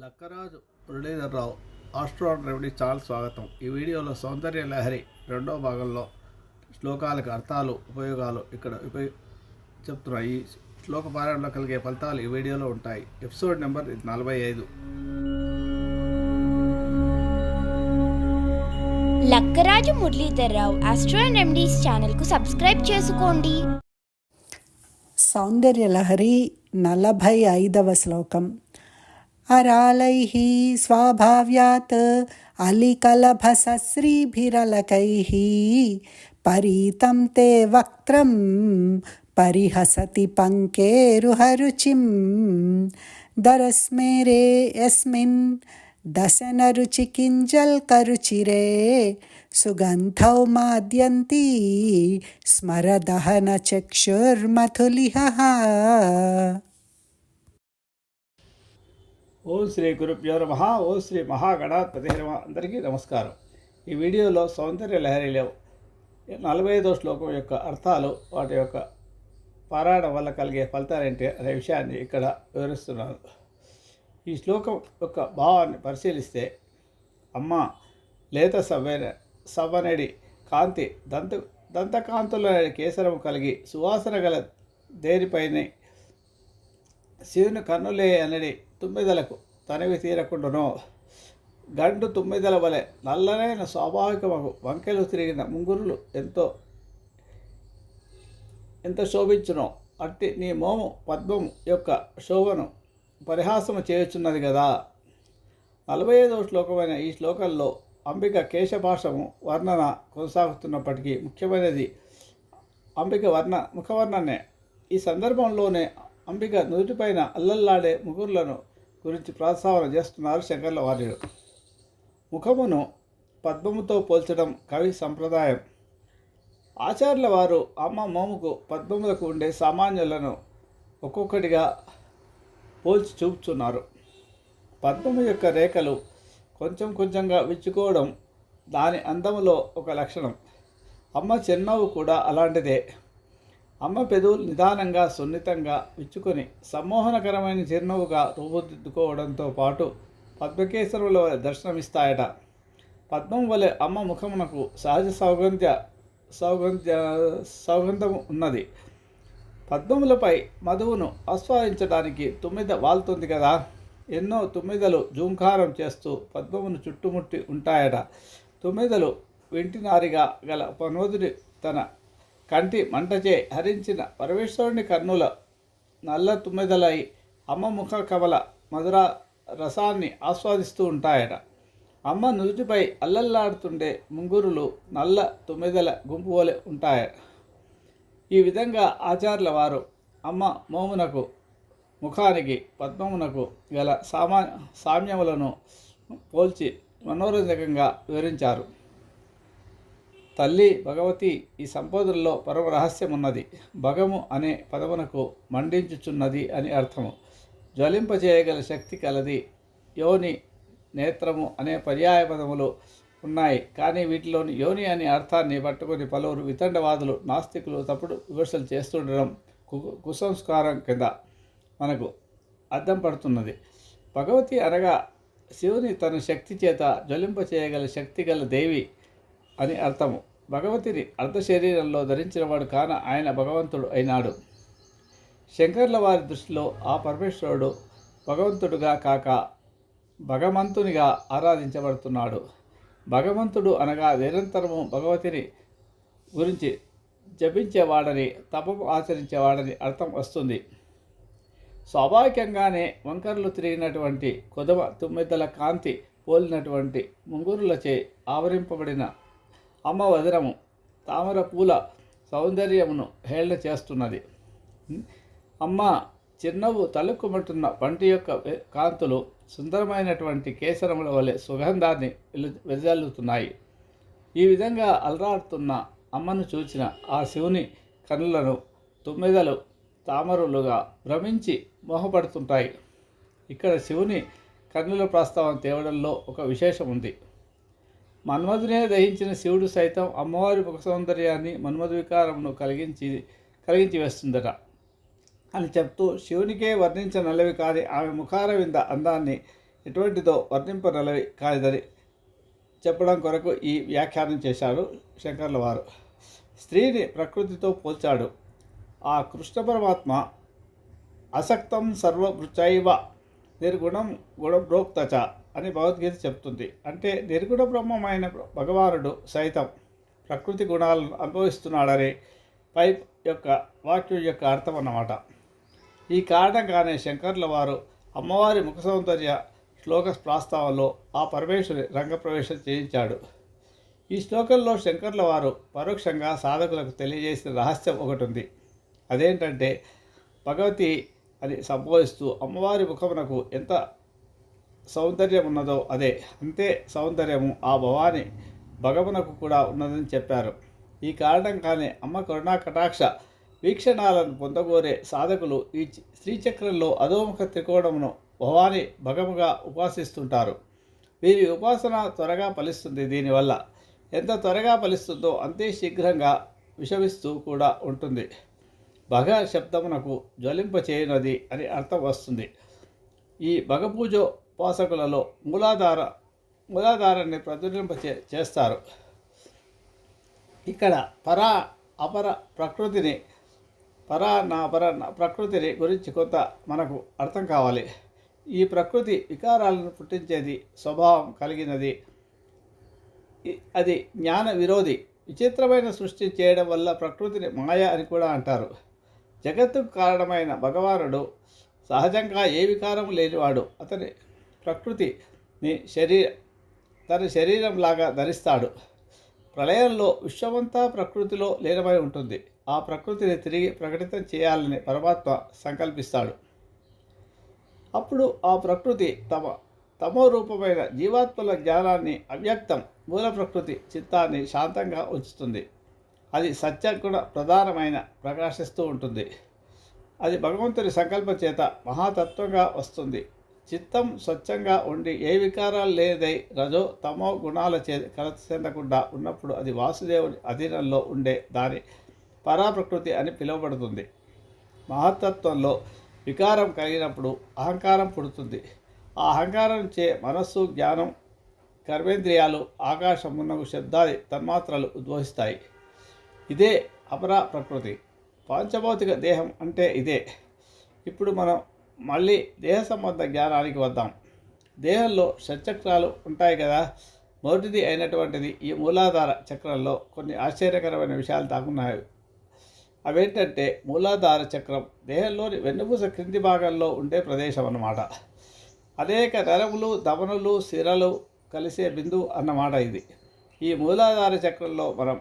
Lakkaraju Muralidhar Rao astro remedy channel స్వాగతం. ఈ వీడియోలో సౌందర్య లహరి రెండో భాగంలో శ్లోకాలకు అర్థాలు ఉపయోగాలు ఇక్కడ ఉపయోగ చెప్తున్నాయి. ఈ శ్లోక పారాయణలో కలిగే ఫలితాలు ఈ వీడియోలో ఉంటాయి. ఎపిసోడ్ నెంబర్ నలభై ఐదు. లక్కరాజు మురళీధర్రావు ఆస్ట్రో రెమెడీస్ ఛానల్కు సబ్స్క్రైబ్ చేసుకోండి. సౌందర్యలహరి నలభై ఐదవ శ్లోకం. अरालैः स्वाभाव्यात् परी परीतं ते वक्त्रं परिहसति पङ्केरुहरुचिं। दरस्मेरे यस्मिन् दशनरुचिकिञ्जल्करुचिरे सुगन्धौ माद्यन्ती स्मरदहनचक्षुर्मथुलिहः। ఓం శ్రీ గురుభ్యో నమ. ఓం శ్రీ మహాగణాధిపతి నమ. అందరికీ నమస్కారం. ఈ వీడియోలో సౌందర్య లహరిలో నలభై ఐదో శ్లోకం యొక్క అర్థాలు వాటి యొక్క పారాయణం వల్ల కలిగే ఫలితాలేంటి అనే విషయాన్ని ఇక్కడ వివరిస్తున్నాను. ఈ శ్లోకం యొక్క భావాన్ని పరిశీలిస్తే అమ్మ లేత సవ్వన సవ్వనడి కాంతి దంత దంతకాంతుల కేసరము కలిగి సువాసన గల దేనిపైనే శివుని కన్నులే అనడి తుమ్మిదలకు తనివి తీరకుండానో గండు తుమ్మిదల వలె నల్లనైన స్వాభావికమగు వంకెలు తిరిగిన ముంగురులు ఎంతో ఎంత శోభించునో అట్టి నీ మోము పద్మము యొక్క శోభను పరిహాసము చేయుచున్నది కదా నలభై ఐదవ శ్లోకమైన ఈ శ్లోకంలో అంబిక కేశభాషము వర్ణన కొనసాగుతున్నప్పటికీ ముఖ్యమైనది అంబిక వర్ణ ముఖవర్ణనే. ఈ సందర్భంలోనే అంబిక నుదుటిపైన అల్లల్లాడే ముగ్గురులను గురించి ప్రస్తావన చేస్తున్నారు శంకర్ల వార్యుడు ముఖమును పద్మముతో పోల్చడం కవి సంప్రదాయం. ఆచార్యుల వారు అమ్మ మోముకు పద్మములకు ఉండే సామాన్యులను ఒక్కొక్కటిగా పోల్చి చూపుతున్నారు. పద్మము యొక్క రేఖలు కొంచెం కొంచెంగా విచ్చుకోవడం దాని అందములో ఒక లక్షణం. అమ్మ చిరునవ్వు కూడా అలాంటిదే. అమ్మ పెదవులు నిదానంగా సున్నితంగా విచ్చుకొని సమ్మోహనకరమైన చిరునవ్వుగా రూపుదిద్దుకోవడంతో పాటు పద్మకేశ్వరుల దర్శనమిస్తాయట. పద్మం వలె అమ్మ ముఖమునకు సహజ సౌగంధ్య సౌగంధ్య సౌగంధం ఉన్నది. పద్మములపై మధువును ఆస్వాదించడానికి తుమ్మిద వాళ్తుంది కదా? ఎన్నో తుమ్మిదలు జూంకారం చేస్తూ పద్మమును చుట్టుముట్టి ఉంటాయట. తుమ్మిదలు వెంటినారిగా గల పనోదుడి తన కంటి మంటచే హరించిన పరమేశ్వరుని కర్ణుల నల్ల తుమ్మెదలై అమ్మ ముఖ కమల మధుర రసాన్ని ఆస్వాదిస్తూ ఉంటాయట. అమ్మ నుదుటిపై అల్లల్లాడుతుండే ముంగురులు నల్ల తుమ్మెదల గుంపు వలె ఉంటాయ ఈ విధంగా ఆచార్యుల వారు అమ్మ మోమునకు ముఖానికి పద్మమునకు గల సామా సామ్యములను పోల్చి మనోరంజకంగా వివరించారు. తల్లి భగవతి ఈ సంబోధనలో పరమ రహస్యం ఉన్నది భగము అనే పదమునకు మండించుచున్నది అని అర్థము. జ్వలింపజేయగల శక్తి కలది. యోని నేత్రము అనే పర్యాయ పదములు ఉన్నాయి. కానీ వీటిలోని యోని అనే అర్థాన్ని పట్టుకొని పలువురు వితండవాదులు నాస్తికులు తప్పుడు విమర్శలు చేస్తుండడం కు- కుసంస్కారం కింద మనకు అర్థం పడుతున్నది. భగవతి అనగా శివుని తన శక్తి చేత జ్వలింప చేయగల శక్తి గల దేవి అని అర్థము. భగవతిని అర్ధ శరీరంలో ధరించినవాడు కాన ఆయన భగవంతుడు అయినాడు. శంకర్ల వారి దృష్టిలో ఆ పరమేశ్వరుడు భగవంతుడుగా కాక భగవంతునిగా ఆరాధించబడుతున్నాడు. భగవంతుడు అనగా నిరంతరము భగవతిని గురించి జపించేవాడని తపము ఆచరించేవాడని అర్థం వస్తుంది. స్వాభావికంగానే వంకర్లు తిరిగినటువంటి కొదవ తుమ్మెద్దల కాంతి పోలినటువంటి ముంగురులచే ఆవరింపబడిన అమ్మ వదనము తామర పూల సౌందర్యమును హేళన చేస్తున్నది. అమ్మ చిన్నవు తలుక్కుమంటున్న పంటి యొక్క కాంతులు సుందరమైనటువంటి కేసరముల వలె సుగంధాన్ని వెలు- వెదజల్లుతున్నాయి ఈ విధంగా అలరాడుతున్న అమ్మను చూచిన ఆ శివుని కన్నులను తుమ్మెదలు తామరులుగా భ్రమించి మోహపడుతుంటాయి. ఇక్కడ శివుని కన్నుల ప్రస్తావన తేవడంలో ఒక విశేషం ఉంది మన్మధునే దహించిన శివుడు సైతం అమ్మవారి ముఖ సౌందర్యాన్ని మన్మధు వికారమును కలిగించి కలిగించి వేస్తుందట. అని చెప్తూ శివునికే వర్ణించనల్లవి కాని ఆమె ముఖార వింద అందాన్ని ఎటువంటిదో వర్ణింపనలవి కానిదని చెప్పడం కొరకు ఈ వ్యాఖ్యానం చేశారు శంకర్ల వారు. స్త్రీని ప్రకృతితో పోల్చాడు. ఆ కృష్ణ పరమాత్మ అసక్తం సర్వభృచైవ నిర్గుణం గుణం ప్రోక్తచ అని భగవద్గీత చెప్తుంది. అంటే నిర్గుణ బ్రహ్మమైన భగవానుడు సైతం ప్రకృతి గుణాలను అనుభవిస్తున్నాడని పై యొక్క వాక్యం యొక్క అర్థం అన్నమాట. ఈ కారణంగానే శంకర్ల వారు అమ్మవారి ముఖ సౌందర్య శ్లోక ప్రాస్తావంలో ఆ పరమేశ్వరి రంగప్రవేశం చేయించాడు. ఈ శ్లోకంలో శంకర్ల వారు పరోక్షంగా సాధకులకు తెలియజేసిన రహస్యం ఒకటి ఉంది అదేంటంటే భగవతి అని సంబోధిస్తూ అమ్మవారి ముఖమునకు ఎంత సౌందర్యం ఉన్నదో అదే. అంతే సౌందర్యము ఆ భవాని భగవనకు కూడా ఉన్నదని చెప్పారు. ఈ కారణంగానే అమ్మ కరుణా కటాక్ష వీక్షణాలను పొందగోరే సాధకులు ఈ చి- శ్రీచక్రంలో అధోముఖ త్రికోణమును భవాని భగముగా ఉపాసిస్తుంటారు. వీరి ఉపాసన త్వరగా ఫలిస్తుంది దీనివల్ల. ఎంత త్వరగా ఫలిస్తుందో అంతే శీఘ్రంగా విషమిస్తూ కూడా ఉంటుంది. భగ శబ్దమునకు జ్వలింప చేయనది అని అర్థం వస్తుంది. ఈ భగపూజ ఉపాసకులలో మూలాధార మూలాధారాన్ని ప్రతిబింబ చేస్తారు. ఇక్కడ పరా అపర ప్రకృతిని పరా నా పర నా ప్రకృతిని గురించి కొంత మనకు అర్థం కావాలి. ఈ ప్రకృతి వికారాలను పుట్టించేది స్వభావం కలిగినది. అది జ్ఞాన విరోధి విచిత్రమైన సృష్టి చేయడం వల్ల ప్రకృతిని మాయ అని కూడా అంటారు. జగత్తుకు కారణమైన భగవానుడు సహజంగా ఏ వికారం లేనివాడు. అతని ప్రకృతిని శరీర తన శరీరంలాగా ధరిస్తాడు. ప్రళయంలో విశ్వమంతా ప్రకృతిలో లీనమై ఉంటుంది. ఆ ప్రకృతిని తిరిగి ప్రకటితం చేయాలని పరమాత్మ సంకల్పిస్తాడు. అప్పుడు ఆ ప్రకృతి తమ తమో రూపమైన జీవాత్మల జ్ఞానాన్ని అవ్యక్తం మూల ప్రకృతి చిత్తాన్ని శాంతంగా ఉంచుతుంది. అది సత్యగుణ ప్రధానమైన ప్రకాశిస్తూ ఉంటుంది. అది భగవంతుని సంకల్ప చేత మహాతత్వంగా వస్తుంది. చిత్తం స్వచ్ఛంగా ఉండి ఏ వికారాలు లేదై రజో తమో గుణాల చే కలత చెందకుండా ఉన్నప్పుడు అది వాసుదేవుని అధీనంలో ఉండే దాని పరాప్రకృతి అని పిలువబడుతుంది. మహత్తత్వంలో వికారం కలిగినప్పుడు అహంకారం పుడుతుంది. ఆ అహంకారం చే మనస్సు జ్ఞానం కర్మేంద్రియాలు ఆకాశం మున్నగు శబ్దాది తన్మాత్రలు ఉద్భవిస్తాయి ఇదే అపరా ప్రకృతి పాంచభౌతిక దేహం అంటే ఇదే. ఇప్పుడు మనం మళ్ళీ దేహ సంబంధ జ్ఞానానికి వద్దాం. దేహంలో షట్చక్రాలు ఉంటాయి కదా మొదటిది అయినటువంటిది ఈ మూలాధార చక్రంలో కొన్ని ఆశ్చర్యకరమైన విషయాలు తాకున్నాయి అవేంటంటే మూలాధార చక్రం దేహంలోని వెన్నుపూస క్రింది భాగంలో ఉండే ప్రదేశం అన్నమాట. అనేక నరములు దమనులు సిరలు కలిసే బిందువు అన్నమాట ఇది. ఈ మూలాధార చక్రంలో మనం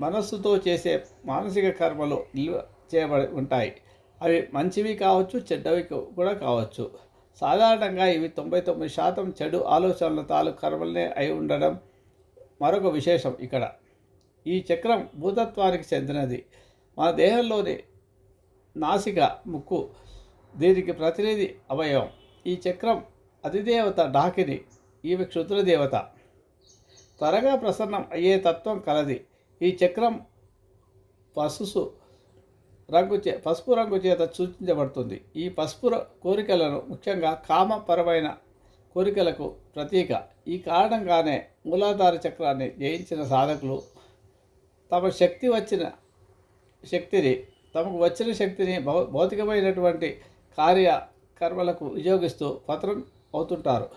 మనస్సుతో చేసే మానసిక కర్మలు నిల్వ చేయబడి ఉంటాయి. అవి మంచివి కావచ్చు చెడ్డవి కూడా కావచ్చు. సాధారణంగా ఇవి తొంభై తొమ్మిది శాతం చెడు ఆలోచనల తాలూకు కర్మలనే అయి ఉండడం మరొక విశేషం ఇక్కడ. ఈ చక్రం భూతత్వానికి చెందినది. మన దేహంలోని నాసిక ముక్కు దీనికి ప్రతినిధి అవయవం. ఈ చక్రం అతిదేవత డాకిని ఈమె క్షుద్రదేవత త్వరగా ప్రసన్నం అయ్యే తత్వం కలది. ఈ చక్రం పసుసు రంగు చే పసుపు రంగు చేత సూచించబడుతుంది. ఈ పసుపు ర- కోరికలను ముఖ్యంగా కామపరమైన కోరికలకు ప్రతీక. ఈ కారణంగానే మూలాధార చక్రాన్ని జయించిన సాధకులు తమ శక్తి వచ్చిన శక్తిని తమకు వచ్చిన శక్తిని భౌ- భౌతికమైనటువంటి కార్య కర్మలకు వినియోగిస్తూ పతనం అవుతుంటారు.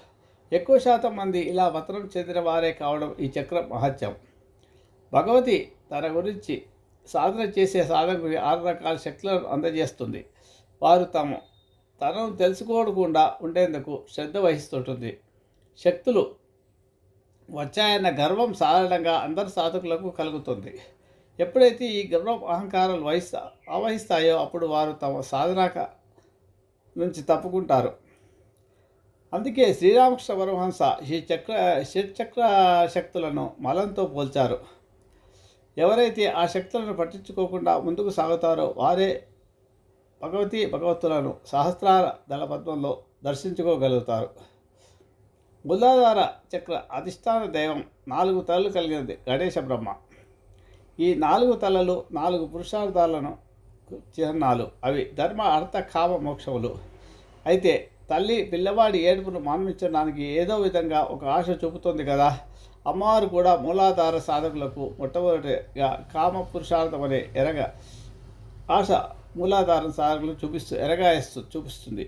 ఎక్కువ శాతం మంది ఇలా పతనం చెందిన వారే కావడం ఈ చక్రం మహత్యం. భగవతి తన గురించి సాధన చేసే సాధకుడికి ఆరు రకాల శక్తులను అందజేస్తుంది. వారు తమ తనను తెలుసుకోకుండా ఉండేందుకు శ్రద్ధ వహిస్తుంటుంది. శక్తులు వచ్చాయన్న గర్వం సాధారణంగా అందరి సాధకులకు కలుగుతుంది. ఎప్పుడైతే ఈ గర్వం అహంకారాలు వహిస్తా ఆవహిస్తాయో అప్పుడు వారు తమ సాధనాక నుంచి తప్పుకుంటారు. అందుకే శ్రీరామకృష్ణ పరమహంస ఈ చక్ర షట్చక్ర శక్తులను మలంతో పోల్చారు. ఎవరైతే ఆ శక్తులను పట్టించుకోకుండా ముందుకు సాగుతారో వారే భగవతి భగవతులను సహస్రార దళపద్మంలో దర్శించుకోగలుగుతారు. బుల్లాధార చక్ర అధిష్టాన దైవం నాలుగు తలలు కలిగినది గణేశ బ్రహ్మ. ఈ నాలుగు తలలు నాలుగు పురుషార్థాలను చిహ్నాలు. అవి ధర్మ అర్థ కామ మోక్షములు. అయితే తల్లి పిల్లవాడి ఏడుపును మాన్మించడానికి ఏదో విధంగా ఒక ఆశ చూపుతుంది కదా. అమ్మవారు కూడా మూలాధార సాధకులకు మొట్టమొదటిగా కామ పురుషార్థం అనే ఎరగ ఆశ మూలాధార సాధకులు చూపిస్తూ ఎరగాయిస్తూ చూపిస్తుంది.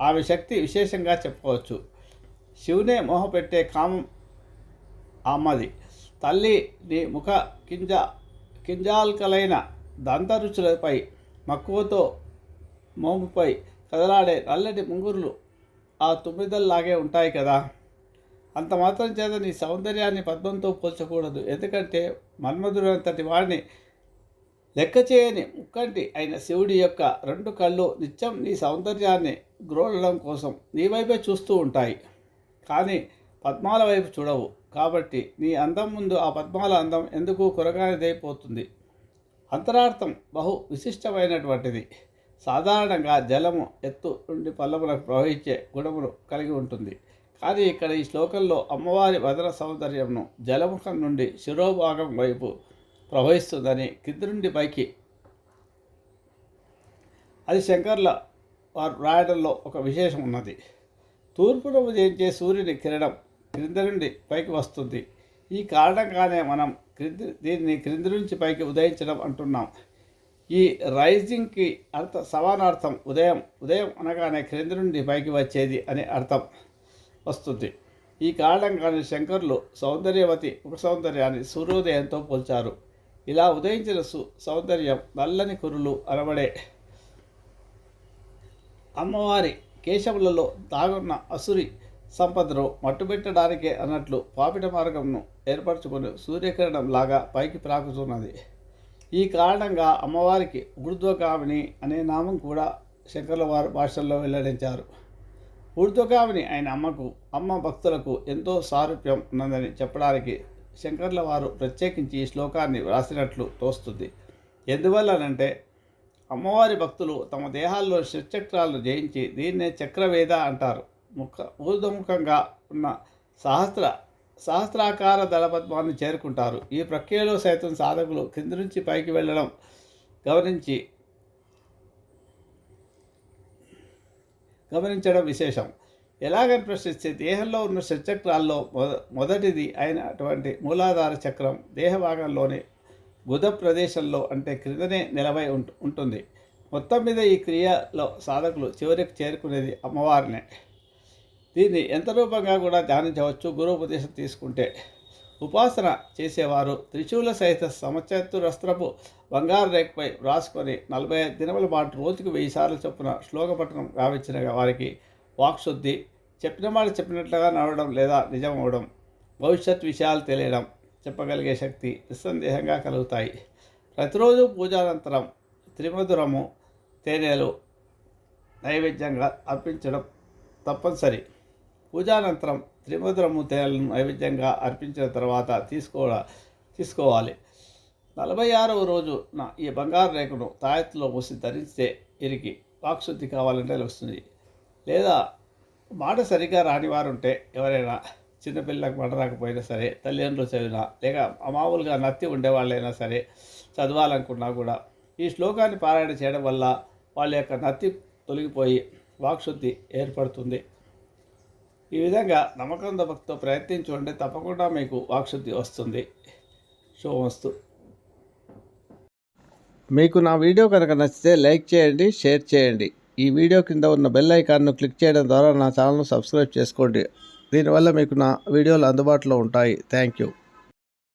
ఆమె శక్తి విశేషంగా చెప్పుకోవచ్చు. శివునే మోహపెట్టే కామం అమ్మది తల్లి నీ ముఖ కింజ కింజాల్కలైన దంతరుచులపై మక్కువతో మోముపై కదలాడే నల్లటి ముంగురులు ఆ తుమ్మిదల్లాగే ఉంటాయి కదా. అంత మాత్రం చేత నీ సౌందర్యాన్ని పద్మంతో పోల్చకూడదు. ఎందుకంటే మన్మధుడంతటి వాడిని లెక్క చేయని ముక్కంటి అయిన శివుడి యొక్క రెండు కళ్ళు నిత్యం నీ సౌందర్యాన్ని గ్రోడడం కోసం నీ వైపే చూస్తూ ఉంటాయి. కానీ పద్మాల వైపు చూడవు. కాబట్టి నీ అందం ముందు ఆ పద్మాల అందం ఎందుకు కొరగానిదైపోతుంది అంతరార్థం బహు విశిష్టమైనటువంటిది. సాధారణంగా జలము ఎత్తు నుండి పల్లములకు ప్రవహించే గుణమును కలిగి ఉంటుంది. కానీ ఇక్కడ ఈ శ్లోకంలో అమ్మవారి వదన సౌందర్యంను జలముఖం నుండి శిరోభాగం వైపు ప్రవహిస్తుందని కింది నుండి పైకి. అది శంకర్ల వారు రాయడంలో ఒక విశేషం ఉన్నది. తూర్పున ఉదయించే సూర్యుని కిరణం క్రింద నుండి పైకి వస్తుంది. ఈ కారణంగానే మనం క్రింది దీన్ని క్రింది నుంచి పైకి ఉదయించడం అంటున్నాం. ఈ రైజింగ్కి అర్థ సమానార్థం ఉదయం ఉదయం అనగానే క్రింది నుండి పైకి వచ్చేది అనే అర్థం. వస్తుంది. ఈ కారణంగానే శంకర్లు సౌందర్యవతి ముఖ సౌందర్యాన్ని సూర్యోదయంతో పోల్చారు. ఇలా ఉదయించిన సు సౌందర్యం నల్లని కురులు అనబడే అమ్మవారి కేశములలో దాగున్న అసురి సంపదను మట్టుబెట్టడానికే అన్నట్లు పాపిట మార్గంను ఏర్పరచుకొని సూర్యకిరణం లాగా పైకి ప్రాకుతున్నది. ఈ కారణంగా అమ్మవారికి ఊర్ధ్వగామిని అనే నామం కూడా శంకర్ల వారు భాషల్లో వెల్లడించారు. ఊర్ధ్వగామిని ఆయన అమ్మకు అమ్మ భక్తులకు ఎంతో సారూప్యం ఉన్నదని చెప్పడానికి శంకర్ల వారు ప్రత్యేకించి ఈ శ్లోకాన్ని వ్రాసినట్లు తోస్తుంది. ఎందువల్లనంటే అమ్మవారి భక్తులు తమ దేహాల్లో షట్చక్రాలను జయించి దీన్నే చక్రవేద అంటారు. ముఖ ఊర్ధముఖంగా ఉన్న సహస్ర సహస్రాకార దళపద్మాన్ని చేరుకుంటారు. ఈ ప్రక్రియలో సైతం సాధకులు కింది నుంచి పైకి వెళ్ళడం గమనించి గమనించడం విశేషం. ఎలాగని ప్రశ్నిస్తే దేహంలో ఉన్న షట్చక్రాల్లో మొద మొదటిది అయినటువంటి మూలాధార చక్రం దేహ భాగంలోని బుధ ప్రదేశంలో అంటే క్రిందనే నిలబై ఉంటు ఉంటుంది. మొత్తం మీద ఈ క్రియలో సాధకులు చివరికి చేరుకునేది అమ్మవారినే. దీన్ని ఎంత రూపంగా కూడా ధ్యానించవచ్చు? గురువుపదేశం తీసుకుంటే ఉపాసన చేసేవారు. త్రిశూల సహిత సమచతురస్త్రపు బంగారు రేఖపై వ్రాసుకొని నలభై ఐదు దినముల పాటు రోజుకు వెయ్యి సార్లు చొప్పున శ్లోకపట్టణం గావించిన వారికి వాక్శుద్ధి చెప్పిన మాట చెప్పినట్లుగా నడవడం లేదా నిజం అవడం భవిష్యత్ విషయాలు తెలియడం చెప్పగలిగే శక్తి నిస్సందేహంగా కలుగుతాయి. ప్రతిరోజు పూజానంతరం త్రిమధురము తేనెలు నైవేద్యంగా అర్పించడం తప్పనిసరి. పూజానంతరం త్రిమధురము తేలను నైవేద్యంగా అర్పించిన తర్వాత తీసుకో తీసుకోవాలి. నలభై ఆరవ రోజు నా ఈ బంగారు రేఖను తాయెత్తులో మూసి ధరిస్తే ఇరికి వాక్శుద్ధి కావాలంటే వస్తుంది లేదా మాట సరిగ్గా రానివారుంటే ఉంటే ఎవరైనా చిన్నపిల్లలకు మాట రాకపోయినా సరే తల్లిదండ్రులు చదివినా లేక మామూలుగా నత్తి ఉండేవాళ్ళైనా సరే చదవాలనుకున్నా కూడా ఈ శ్లోకాన్ని పారాయణ చేయడం వల్ల వాళ్ళ యొక్క నత్తి తొలగిపోయి వాక్శుద్ధి ఏర్పడుతుంది. ఈ విధంగా నమ్మకం భక్తితో ప్రయత్నించుంటే తప్పకుండా మీకు వాక్శుద్ధి వస్తుంది. శుభమస్తు. మీకు నా వీడియో కనుక నచ్చితే లైక్ చేయండి షేర్ చేయండి. ఈ వీడియో కింద ఉన్న బెల్ ఐకాన్ను క్లిక్ చేయడం ద్వారా నా ఛానల్ను సబ్స్క్రైబ్ చేసుకోండి. దీనివల్ల మీకు నా వీడియోలు అందుబాటులో ఉంటాయి. Thank you.